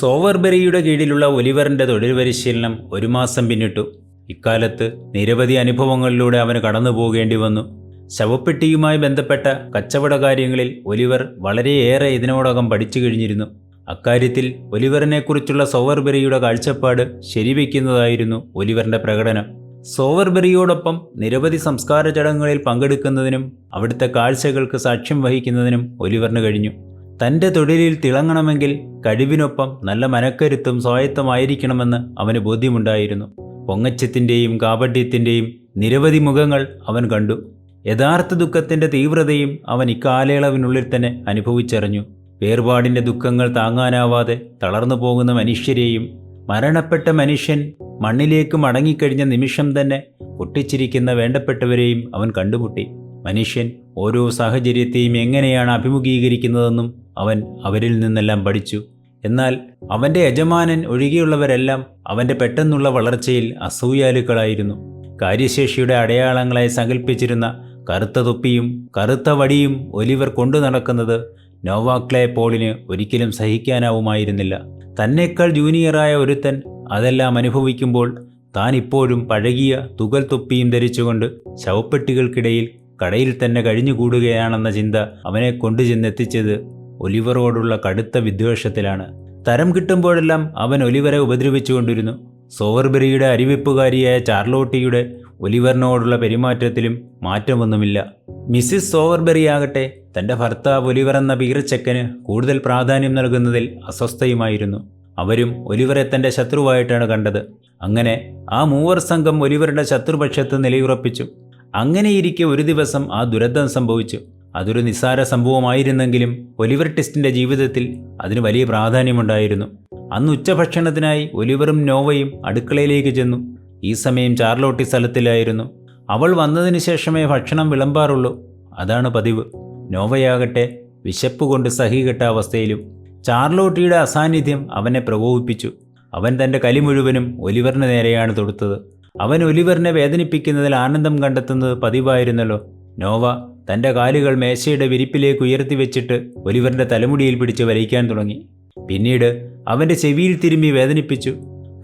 സോവർബെറിയുടെ കീഴിലുള്ള ഒലിവറിന്റെ തൊഴിൽ പരിശീലനം ഒരു മാസം പിന്നിട്ടു. ഇക്കാലത്ത് നിരവധി അനുഭവങ്ങളിലൂടെ അവന് കടന്നു പോകേണ്ടി വന്നു. ശവപ്പെട്ടിയുമായി ബന്ധപ്പെട്ട കച്ചവട കാര്യങ്ങളിൽ ഒലിവർ വളരെയേറെ ഇതിനോടകം പഠിച്ചു കഴിഞ്ഞിരുന്നു. അക്കാര്യത്തിൽ ഒലിവറിനെക്കുറിച്ചുള്ള സോവർബെറിയുടെ കാഴ്ചപ്പാട് ശരിവെക്കുന്നതായിരുന്നു ഒലിവറിന്റെ പ്രകടനം. സോവർബെറിയോടൊപ്പം നിരവധി സംസ്കാര ചടങ്ങുകളിൽ പങ്കെടുക്കുന്നതിനും അവിടുത്തെ കാഴ്ചകൾക്ക് സാക്ഷ്യം വഹിക്കുന്നതിനും ഒലിവറിന് കഴിഞ്ഞു. തന്റെ തൊഴിലിൽ തിളങ്ങണമെങ്കിൽ കഴിവിനൊപ്പം നല്ല മനക്കരുത്തും സ്വായത്തമായിരിക്കണമെന്ന് അവന് ബോധ്യമുണ്ടായിരുന്നു. പൊങ്ങച്ചത്തിന്റെയും കാപട്യത്തിന്റെയും നിരവധി മുഖങ്ങൾ അവൻ കണ്ടു. യഥാർത്ഥ ദുഃഖത്തിന്റെ തീവ്രതയും അവൻ ഇക്കാലയളവിനുള്ളിൽ തന്നെ അനുഭവിച്ചറിഞ്ഞു. വേർപാടിന്റെ ദുഃഖങ്ങൾ താങ്ങാനാവാതെ തളർന്നു പോകുന്ന മനുഷ്യരെയും മരണപ്പെട്ട മനുഷ്യൻ മണ്ണിലേക്ക് മടങ്ങിക്കഴിഞ്ഞ നിമിഷം തന്നെ പൊട്ടിച്ചിരിക്കുന്ന വേണ്ടപ്പെട്ടവരെയും അവൻ കണ്ടുമുട്ടി. മനുഷ്യൻ ഓരോ സാഹചര്യത്തെയും എങ്ങനെയാണ് അഭിമുഖീകരിക്കുന്നതെന്നും അവൻ അവരിൽ നിന്നെല്ലാം പഠിച്ചു. എന്നാൽ അവന്റെ യജമാനൻ ഒഴികെയുള്ളവരെല്ലാം അവന്റെ പെട്ടെന്നുള്ള വളർച്ചയിൽ അസൂയാലുക്കളായിരുന്നു. കാര്യശേഷിയുടെ അടയാളങ്ങളായി സങ്കല്പിച്ചിരുന്ന കറുത്ത തൊപ്പിയും കറുത്ത വടിയും ഒലിവർ കൊണ്ടു നടക്കുന്നത് നോവാക്ലെ പോളിന് ഒരിക്കലും സഹിക്കാനാവുമായിരുന്നില്ല. തന്നേക്കാൾ ജൂനിയറായ ഒരുത്തൻ അതെല്ലാം അനുഭവിക്കുമ്പോൾ താൻ ഇപ്പോഴും പഴകിയ തുകൽ തൊപ്പിയും ധരിച്ചുകൊണ്ട് ശവപ്പെട്ടികൾക്കിടയിൽ കടയിൽ തന്നെ കഴിഞ്ഞുകൂടുകയാണെന്ന ചിന്ത അവനെ കൊണ്ടുചെന്നെത്തിച്ചത് ഒലിവറോടുള്ള കടുത്ത വിദ്വേഷത്തിലാണ്. തരം കിട്ടുമ്പോഴെല്ലാം അവൻ ഒലിവറെ ഉപദ്രവിച്ചുകൊണ്ടിരുന്നു. സോവർബെറിയുടെ അരിവെപ്പുകാരിയായ ചാർലോട്ടിയുടെ ഒലിവറിനോടുള്ള പെരുമാറ്റത്തിലും മാറ്റമൊന്നുമില്ല. മിസ്സിസ് സോവർബെറി ആകട്ടെ തന്റെ ഭർത്താവ് ഒലിവർ എന്ന പീറച്ചക്കന് കൂടുതൽ പ്രാധാന്യം നൽകുന്നതിൽ അസ്വസ്ഥയുമായിരുന്നു. അവരും ഒലിവറെ തന്റെ ശത്രുവായിട്ടാണ് കണ്ടത്. അങ്ങനെ ആ മൂവർ സംഘം ഒലിവറുടെ ശത്രുപക്ഷത്ത് നിലയുറപ്പിച്ചു. അങ്ങനെയിരിക്കെ ഒരു ദിവസം ആ ദുരന്തം സംഭവിച്ചു. അതൊരു നിസ്സാര സംഭവമായിരുന്നെങ്കിലും ഒലിവർ ടെസ്റ്റിന്റെ ജീവിതത്തിൽ അതിന് വലിയ പ്രാധാന്യമുണ്ടായിരുന്നു. അന്ന് ഉച്ചഭക്ഷണത്തിനായി ഒലിവറും നോവയും അടുക്കളയിലേക്ക് ചെന്നു. ഈ സമയം ചാർലോട്ടി സ്ഥലത്തിലായിരുന്നു. അവൾ വന്നതിന് ശേഷമേ ഭക്ഷണം വിളമ്പാറുള്ളൂ. അതാണ് പതിവ്. നോവയാകട്ടെ വിശപ്പ് കൊണ്ട് സഹികെട്ട അവസ്ഥയിലും ചാർലോട്ടിയുടെ അസാന്നിധ്യം അവനെ പ്രകോപിപ്പിച്ചു. അവൻ തന്റെ കലി മുഴുവനും ഒലിവറിന് നേരെയാണ് തൊടുത്തത്. അവൻ ഒലിവറിനെ വേദനിപ്പിക്കുന്നതിൽ ആനന്ദം കണ്ടെത്തുന്നത് പതിവായിരുന്നല്ലോ. നോവ തന്റെ കാലുകൾ മേശയുടെ വിരിപ്പിലേക്ക് ഉയർത്തി വെച്ചിട്ട് ഒലിവറിന്റെ തലമുടിയിൽ പിടിച്ച് വലിക്കാൻ തുടങ്ങി. പിന്നീട് അവന്റെ ചെവിയിൽ തിരുമ്പി വേദനിപ്പിച്ചു.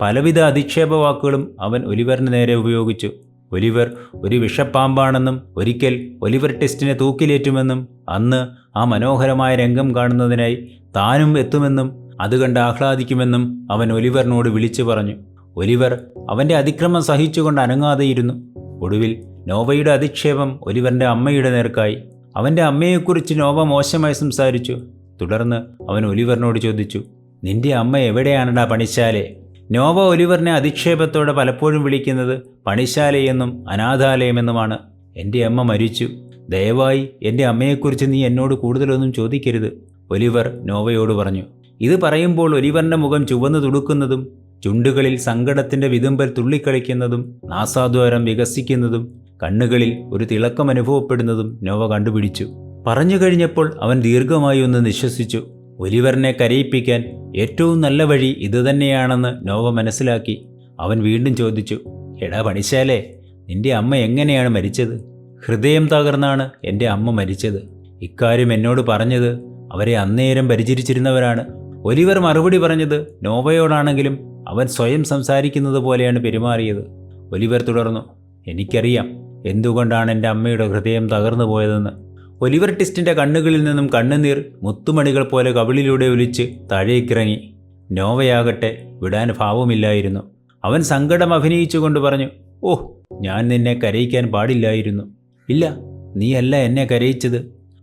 പലവിധ അധിക്ഷേപ വാക്കുകളും അവൻ ഒലിവറിന് നേരെ ഉപയോഗിച്ചു. ഒലിവർ ഒരു വിഷപ്പാമ്പാണെന്നും ഒരിക്കൽ ഒലിവർ ടെസ്റ്റിനെ തൂക്കിലേറ്റുമെന്നും അന്ന് ആ മനോഹരമായ രംഗം കാണുന്നതിനായി താനും എത്തുമെന്നും അത് കണ്ട് ആഹ്ലാദിക്കുമെന്നും അവൻ ഒലിവറിനോട് വിളിച്ചു പറഞ്ഞു. ഒലിവർ അവന്റെ അതിക്രമം സഹിച്ചുകൊണ്ട് അനങ്ങാതെയിരുന്നു. ഒടുവിൽ നോവയുടെ അധിക്ഷേപം ഒലിവറിന്റെ അമ്മയുടെ നേർക്കായി. അവന്റെ അമ്മയെക്കുറിച്ച് നോവ മോശമായി സംസാരിച്ചു. തുടർന്ന് അവൻ ഒലിവറിനോട് ചോദിച്ചു നിന്റെ അമ്മ എവിടെയാണടാ പണിശാലെ? നോവ ഒലിവറിനെ അധിക്ഷേപത്തോടെ പലപ്പോഴും വിളിക്കുന്നത് പണിശാലയെന്നും അനാഥാലയമെന്നുമാണ്. എന്റെ അമ്മ മരിച്ചു. ദയവായി എന്റെ അമ്മയെക്കുറിച്ച് നീ എന്നോട് കൂടുതലൊന്നും ചോദിക്കരുത് ഒലിവർ നോവയോട് പറഞ്ഞു. ഇത് പറയുമ്പോൾ ഒലിവറിന്റെ മുഖം ചുവന്നു തുടുക്കുന്നതും ചുണ്ടുകളിൽ സങ്കടത്തിന്റെ വിതുമ്പൽ തുള്ളിക്കളിക്കുന്നതും നാസാദ്വാരം വികസിക്കുന്നതും കണ്ണുകളിൽ ഒരു തിളക്കം അനുഭവപ്പെടുന്നതും നോവ കണ്ടുപിടിച്ചു. പറഞ്ഞു കഴിഞ്ഞപ്പോൾ അവൻ ദീർഘമായി ഒന്ന് നിശ്വസിച്ചു. ഒലിവറിനെ കരയിപ്പിക്കാൻ ഏറ്റവും നല്ല വഴി ഇതുതന്നെയാണെന്ന് നോവ മനസ്സിലാക്കി. അവൻ വീണ്ടും ചോദിച്ചു എടാ പണിശാലേ നിന്റെ അമ്മ എങ്ങനെയാണ് മരിച്ചത്? ഹൃദയം തകർന്നാണ് എന്റെ അമ്മ മരിച്ചത്. ഇക്കാര്യം എന്നോട് പറഞ്ഞത് അവരെ അന്നേരം പരിചരിച്ചിരുന്നവരാണ്. ഒലിവർ മറുപടി പറഞ്ഞത് നോവയോടാണെങ്കിലും അവൻ സ്വയം സംസാരിക്കുന്നത് പോലെയാണ് പെരുമാറിയത്. ഒലിവർ തുടർന്നു എനിക്കറിയാം എന്തുകൊണ്ടാണ് എന്റെ അമ്മയുടെ ഹൃദയം തകർന്നു പോയതെന്ന്? ഒലിവർ ടിസ്റ്റിന്റെ കണ്ണുകളിൽ നിന്നും കണ്ണുനീർ മുത്തുമണികൾ പോലെ കവിളിലൂടെ ഒലിച്ച് താഴേക്കിറങ്ങി. നോവയാകട്ടെ വിടാൻ ഭാവമില്ലായിരുന്നു. അവൻ സങ്കടം അഭിനയിച്ചുകൊണ്ട് പറഞ്ഞു ഓ ഞാൻ നിന്നെ കരയിക്കാൻ പാടില്ലായിരുന്നു. ഇല്ല നീയല്ല എന്നെ കരയിച്ചത്.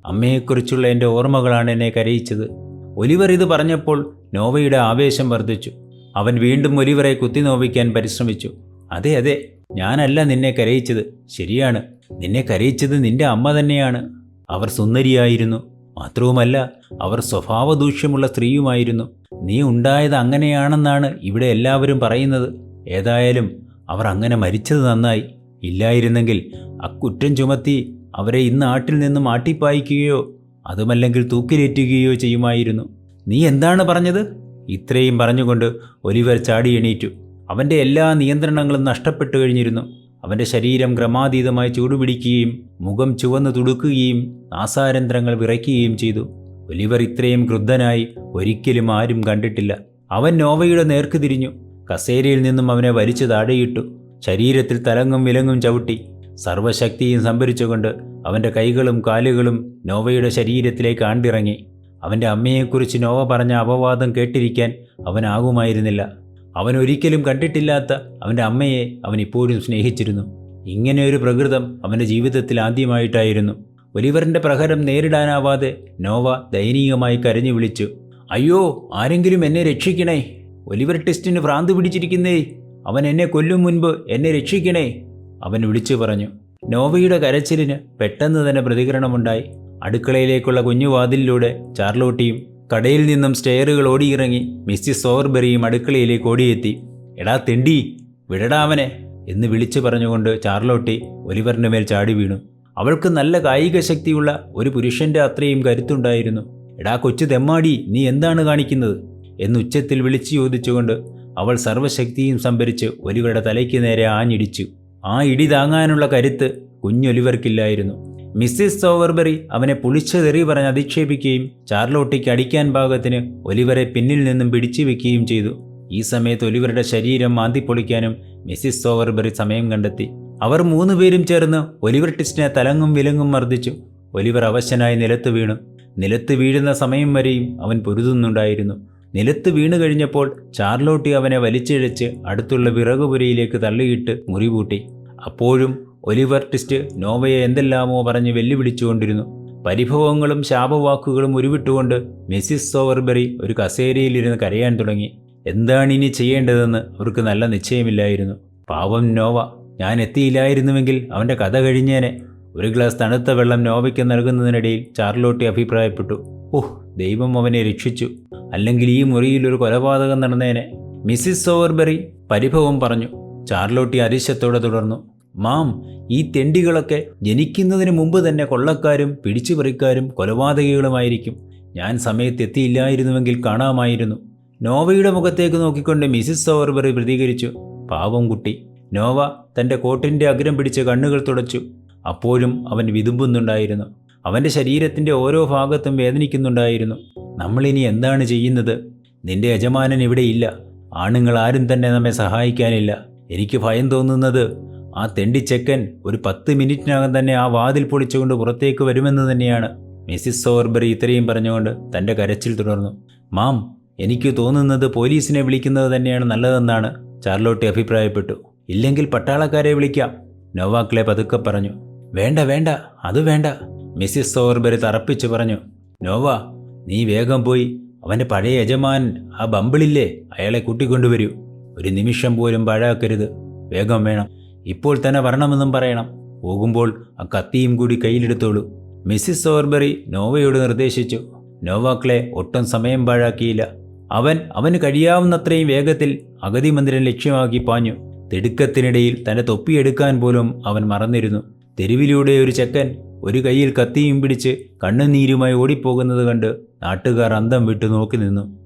അമ്മയെക്കുറിച്ചുള്ള എന്റെ ഓർമ്മകളാണ് എന്നെ കരയിച്ചത്. ഒലിവർ ഇത് പറഞ്ഞപ്പോൾ നോവയുടെ ആവേശം വർദ്ധിച്ചു. അവൻ വീണ്ടും ഒലിവറെ കുത്തിനോവിക്കാൻ പരിശ്രമിച്ചു. അതെ അതെ ഞാനല്ല നിന്നെ കരയിച്ചത്. ശരിയാണ്. നിന്നെ കരയിച്ചത് നിന്റെ അമ്മ തന്നെയാണ്. അവർ സുന്ദരിയായിരുന്നു. മാത്രവുമല്ല അവർ സ്വഭാവദൂഷ്യമുള്ള സ്ത്രീയുമായിരുന്നു. നീ ഉണ്ടായത് അങ്ങനെയാണെന്നാണ് ഇവിടെ എല്ലാവരും പറയുന്നത്. ഏതായാലും അവർ അങ്ങനെ മരിച്ചത് നന്നായി. ഇല്ലായിരുന്നെങ്കിൽ അക്കുറ്റം ചുമത്തി അവരെ ഇന്ന് ആട്ടിൽ നിന്ന് മാട്ടിപ്പായിക്കുകയോ അതുമല്ലെങ്കിൽ തൂക്കിലേറ്റുകയോ ചെയ്യുമായിരുന്നു. നീ എന്താണ് പറഞ്ഞത്? ഇത്രയും പറഞ്ഞുകൊണ്ട് ഒലിവർ ചാടി എണീറ്റു. അവന്റെ എല്ലാ നിയന്ത്രണങ്ങളും നഷ്ടപ്പെട്ടു കഴിഞ്ഞിരുന്നു. അവന്റെ ശരീരം ക്രമാതീതമായി ചൂടുപിടിക്കുകയും മുഖം ചുവന്നു തുടുക്കുകയും നാസാരന്ധ്രങ്ങൾ വിറയ്ക്കുകയും ചെയ്തു. ഒലിവർ ഇത്രയും ക്രുദ്ധനായി ഒരിക്കലും ആരും കണ്ടിട്ടില്ല. അവൻ നോവയുടെ നേർക്ക് തിരിഞ്ഞു. കസേരയിൽ നിന്നും അവനെ വലിച്ചു താഴെയിട്ടു. ശരീരത്തിൽ തലങ്ങും വിലങ്ങും ചവിട്ടി. സർവശക്തിയും സംഭരിച്ചുകൊണ്ട് അവന്റെ കൈകളും കാലുകളും നോവയുടെ ശരീരത്തിലേക്ക് ആണ്ടിറങ്ങി. അവന്റെ അമ്മയെക്കുറിച്ച് നോവ പറഞ്ഞ അപവാദം കേട്ടിരിക്കാൻ അവനാകുമായിരുന്നില്ല അവൻ ഒരിക്കലും കണ്ടിട്ടില്ലാത്ത അവന്റെ അമ്മയെ അവൻ ഇപ്പോഴും സ്നേഹിച്ചിരുന്നു. ഇങ്ങനെയൊരു പ്രകൃതം അവന്റെ ജീവിതത്തിൽ ആദ്യമായിട്ടായിരുന്നു. ഒലിവറിന്റെ പ്രഹരം നേരിടാനാവാതെ നോവ ദയനീയമായി കരഞ്ഞു വിളിച്ചു. അയ്യോ ആരെങ്കിലും എന്നെ രക്ഷിക്കണേ. ഒലിവർ ടെസ്റ്റിന് ഭ്രാന്ത് പിടിച്ചിരിക്കുന്നേ. അവൻ എന്നെ കൊല്ലും മുൻപ് എന്നെ രക്ഷിക്കണേ അവൻ വിളിച്ചു പറഞ്ഞു. നോവയുടെ കരച്ചിലിന് പെട്ടെന്ന് തന്നെ പ്രതികരണമുണ്ടായി. അടുക്കളയിലേക്കുള്ള കുഞ്ഞുവാതിലിലൂടെ ചാർലോട്ടിയും കടയിൽ നിന്നും സ്റ്റെയറുകൾ ഓടിയിറങ്ങി മിസ്സിസ് സോവർബെറിയും അടുക്കളയിലേക്ക് ഓടിയെത്തി. എടാ തെണ്ടി വിടടാ അവനെ എന്ന് വിളിച്ചു പറഞ്ഞുകൊണ്ട് ചാർലോട്ടി ഒലിവറിന്റെ മേൽ ചാടി വീണു. അവൾക്ക് നല്ല കായിക ശക്തിയുള്ള ഒരു പുരുഷന്റെ അത്രയും കരുത്തുണ്ടായിരുന്നു. എടാ കൊച്ചു തെമ്മാടി നീ എന്താണ് കാണിക്കുന്നത്? എന്ന് ഉച്ചത്തിൽ വിളിച്ചു ചോദിച്ചുകൊണ്ട് അവൾ സർവശക്തിയും സംഭരിച്ച് ഒലിവരുടെ തലയ്ക്ക് നേരെ ആഞ്ഞിടിച്ചു. ആ ഇടി താങ്ങാനുള്ള കരുത്ത് കുഞ്ഞൊലിവർക്കില്ലായിരുന്നു. മിസ്സിസ് സോവർബറി അവനെ പുളിച്ചതെറി പറഞ്ഞ് അധിക്ഷേപിക്കുകയും ചാർലോട്ടിക്ക് അടിക്കാൻ ഭാഗത്തിന് ഒലിവറെ പിന്നിൽ നിന്നും പിടിച്ചു വെക്കുകയും ചെയ്തു. ഈ സമയത്ത് ഒലിവറുടെ ശരീരം മാന്തിപ്പൊളിക്കാനും മിസ്സിസ് സോവർബറി സമയം കണ്ടെത്തി. അവർ മൂന്നുപേരും ചേർന്ന് ഒലിവർ ടിസ്റ്റിനെ തലങ്ങും വിലങ്ങും മർദ്ദിച്ചു. ഒലിവർ അവശനായി നിലത്ത് വീണു. നിലത്ത് വീഴുന്ന സമയം വരെയും അവൻ പൊരുതുന്നുണ്ടായിരുന്നു. നിലത്ത് വീണു കഴിഞ്ഞപ്പോൾ ചാർലോട്ടി അവനെ വലിച്ചിഴച്ച് അടുത്തുള്ള വിറകുപുരയിലേക്ക് തള്ളിയിട്ട് മുറിവൂട്ടി. അപ്പോഴും ഒലിവർ ടിസ്റ്റ് നോവയെ എന്തെല്ലാമോ പറഞ്ഞ് വെല്ലുവിളിച്ചുകൊണ്ടിരുന്നു. പരിഭവങ്ങളും ശാപവാക്കുകളും ഉരുവിട്ടുകൊണ്ട് മിസ്സിസ് സോവർബെറി ഒരു കസേരയിലിരുന്ന് കരയാൻ തുടങ്ങി. എന്താണ് ഇനി ചെയ്യേണ്ടതെന്ന് അവർക്ക് നല്ല നിശ്ചയമില്ലായിരുന്നു. പാവം നോവ. ഞാൻ എത്തിയില്ലായിരുന്നുവെങ്കിൽ അവന്റെ കഥ കഴിഞ്ഞേനെ. ഒരു ഗ്ലാസ് തണുത്ത വെള്ളം നോവയ്ക്ക് നൽകുന്നതിനിടയിൽ ചാർലോട്ടി അഭിപ്രായപ്പെട്ടു. ഓഹ് ദൈവം അവനെ രക്ഷിച്ചു. അല്ലെങ്കിൽ ഈ മുറിയിൽ ഒരു കൊലപാതകം നടന്നേനെ. മിസ്സിസ് സോവർബെറി പരിഭവം പറഞ്ഞു. ചാർലോട്ടി അരിശത്തോടെ തുടർന്നു. മാം ഈ തെണ്ടികളൊക്കെ ജനിക്കുന്നതിന് മുമ്പ് തന്നെ കൊള്ളക്കാരും പിടിച്ചുപറിക്കാരും കൊലപാതകികളുമായിരിക്കും. ഞാൻ സമയത്തെത്തിയില്ലായിരുന്നുവെങ്കിൽ കാണാമായിരുന്നു. നോവയുടെ മുഖത്തേക്ക് നോക്കിക്കൊണ്ട് മിസിസ് സോവർബറി പ്രതികരിച്ചു. പാവം കുട്ടി. നോവ തന്റെ കോട്ടിന്റെ അഗ്രം പിടിച്ച് കണ്ണുകൾ തുടച്ചു. അപ്പോഴും അവൻ വിതുമ്പുന്നുണ്ടായിരുന്നു. അവന്റെ ശരീരത്തിന്റെ ഓരോ ഭാഗത്തും വേദനിക്കുന്നുണ്ടായിരുന്നു. നമ്മളിനി എന്താണ് ചെയ്യുന്നത്? നിന്റെ യജമാനൻ ഇവിടെയില്ല ആണുങ്ങൾ ആരും തന്നെ നമ്മെ സഹായിക്കാനില്ല. എനിക്ക് ഭയം തോന്നുന്നത് ആ തെണ്ടിച്ചെക്കൻ ഒരു പത്ത് മിനിറ്റിനകം തന്നെ ആ വാതിൽ പൊളിച്ചുകൊണ്ട് പുറത്തേക്ക് വരുമെന്ന് തന്നെയാണ്. മിസ്സിസ് സോർബറി ഇത്രയും പറഞ്ഞുകൊണ്ട് തന്റെ കരച്ചിൽ തുടർന്നു. മാം എനിക്ക് തോന്നുന്നത് പോലീസിനെ വിളിക്കുന്നത് തന്നെയാണ് നല്ലതെന്നാണ് ചാർലോട്ടി അഭിപ്രായപ്പെട്ടു. ഇല്ലെങ്കിൽ പട്ടാളക്കാരെ വിളിക്കാം നോവാക്ലെ പതുക്കെ പറഞ്ഞു. വേണ്ട വേണ്ട അത് വേണ്ട മിസ്സിസ് സോർബറി തറപ്പിച്ചു പറഞ്ഞു. നോവ നീ വേഗം പോയി അവന്റെ പഴയ യജമാൻ ആ ബമ്പിളില്ലേ അയാളെ കൂട്ടിക്കൊണ്ടുവരൂ. ഒരു നിമിഷം പോലും പാഴാക്കരുത്. വേഗം വേണം. ഇപ്പോൾ തന്നെ വരണമെന്നും പറയണം. പോകുമ്പോൾ ആ കത്തിയും കൂടി കയ്യിലെടുത്തോളൂ. മിസ്സിസ് സോർബറി നോവയോട് നിർദ്ദേശിച്ചു. നോവാക്ലെ ഒട്ടും സമയം പാഴാക്കിയില്ല. അവൻ അവന് കഴിയാവുന്നത്രയും വേഗത്തിൽ അഗതി മന്ദിരം ലക്ഷ്യമാക്കി പാഞ്ഞു. തിടുക്കത്തിനിടയിൽ തന്റെ തൊപ്പിയെടുക്കാൻ പോലും അവൻ മറന്നിരുന്നു. തെരുവിലൂടെ ഒരു ചെക്കൻ ഒരു കയ്യിൽ കത്തിയും പിടിച്ച് കണ്ണുനീരുമായി ഓടിപ്പോകുന്നത് കണ്ട് നാട്ടുകാർ അന്തം വിട്ടു നോക്കി നിന്നു.